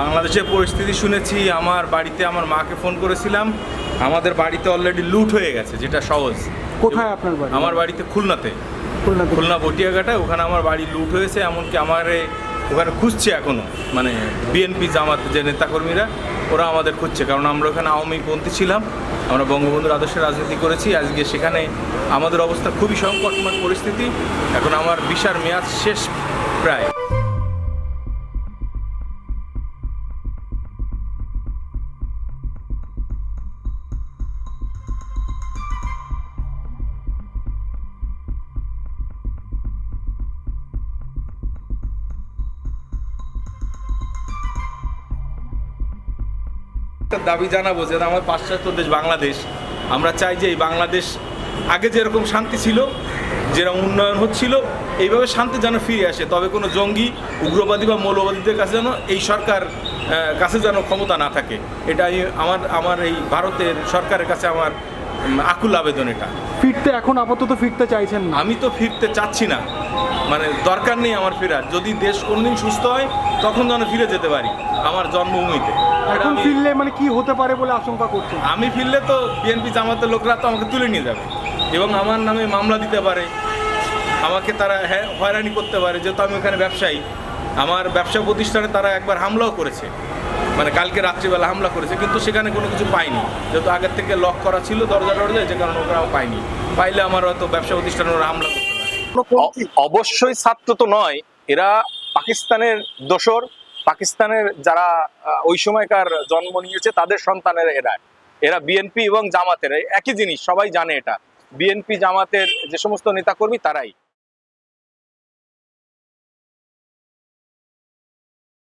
বাংলাদেশের পরিস্থিতি শুনেছি আমার বাড়িতে আমার মাকে ফোন করেছিলাম। আমাদের বাড়িতে অলরেডি লুট হয়ে গেছে যেটা সহজ। কোথায় আপনার বাড়ি? আমার বাড়িতে খুলনাতে। খুলনা বটিয়াঘাটায় ওখানে আমার বাড়ি লুট হয়েছে এমনকি আমার ওখানে খুঁজছে এখনও। মানে বিএনপি জামাত যে নেতাকর্মীরা ওরা আমাদের খুঁজছে কারণ আমরা ওখানে আওয়ামী পন্থী ছিলাম। আমরা বঙ্গবন্ধুর আদর্শে রাজনীতি করেছি আজকে সেখানে আমাদের অবস্থা খুবই সংকটময় পরিস্থিতি। এখন আমার বিশার মেয়াদ শেষ প্রায়। দাবি জানাব যে আমার পাশ্চাত্য দেশ বাংলাদেশ। আমরা চাই যে এই বাংলাদেশ আগে যেরকম শান্তি ছিল, যেরকম উন্নয়ন হচ্ছিল, এইভাবে শান্তি যেন ফিরে আসে। তবে কোনো জঙ্গি, উগ্রবাদী বা মৌলবাদীদের কাছে যেন এই সরকার কাছে যেন ক্ষমতা না থাকে। এটাই আমি আমার আমার এই ভারতের সরকারের কাছে আমার আকুল আবেদন এটা। ফিরতে এখন আপাতত ফিরতে চাইছেন না? আমি তো ফিরতে চাচ্ছি না। মানে দরকার নেই আমার ফেরার। যদি দেশ কোনদিন সুস্থ হয় তখন যেন ফিরে যেতে পারি আমার জন্মভূমিতে। এখন ফিরলে মানে কি হতে পারে বলে আশঙ্কা করছেন? আমি ফিরলে তো বিএনপি জামাতের লোকরা তো আমাকে তুলে নিয়ে যাবে। এবং আমার নামে মামলা দিতে পারে। আমাকে তারা হ্যাঁ হয়রানি করতে পারে। যেহেতু আমি ওখানে ব্যবসায়ী। আমার ব্যবসা প্রতিষ্ঠানে তারা একবার হামলাও করেছে। মানে কালকে রাত্রিবেলা হামলা করেছে কিন্তু সেখানে কোনো কিছু পাইনি যেহেতু আগের থেকে লক করা ছিল দরজা দরজায় যে কারণে ওরা পাইনি পাইলে আমার হয়তো ব্যবসা প্রতিষ্ঠান ওরা হামলা করতে পারে অবশ্যই ছাত্র তো নয় এরা পাকিস্তানের দোসর পাকিস্তানের যারা ওই সময়কার জন্ম নিয়েছে তাদের সন্তানের এরা। এরা বিএনপি এবং জামাতের একই জিনিস সবাই জানে এটা। বিএনপি জামাতের যে সমস্ত নেতাকর্মী তারাই।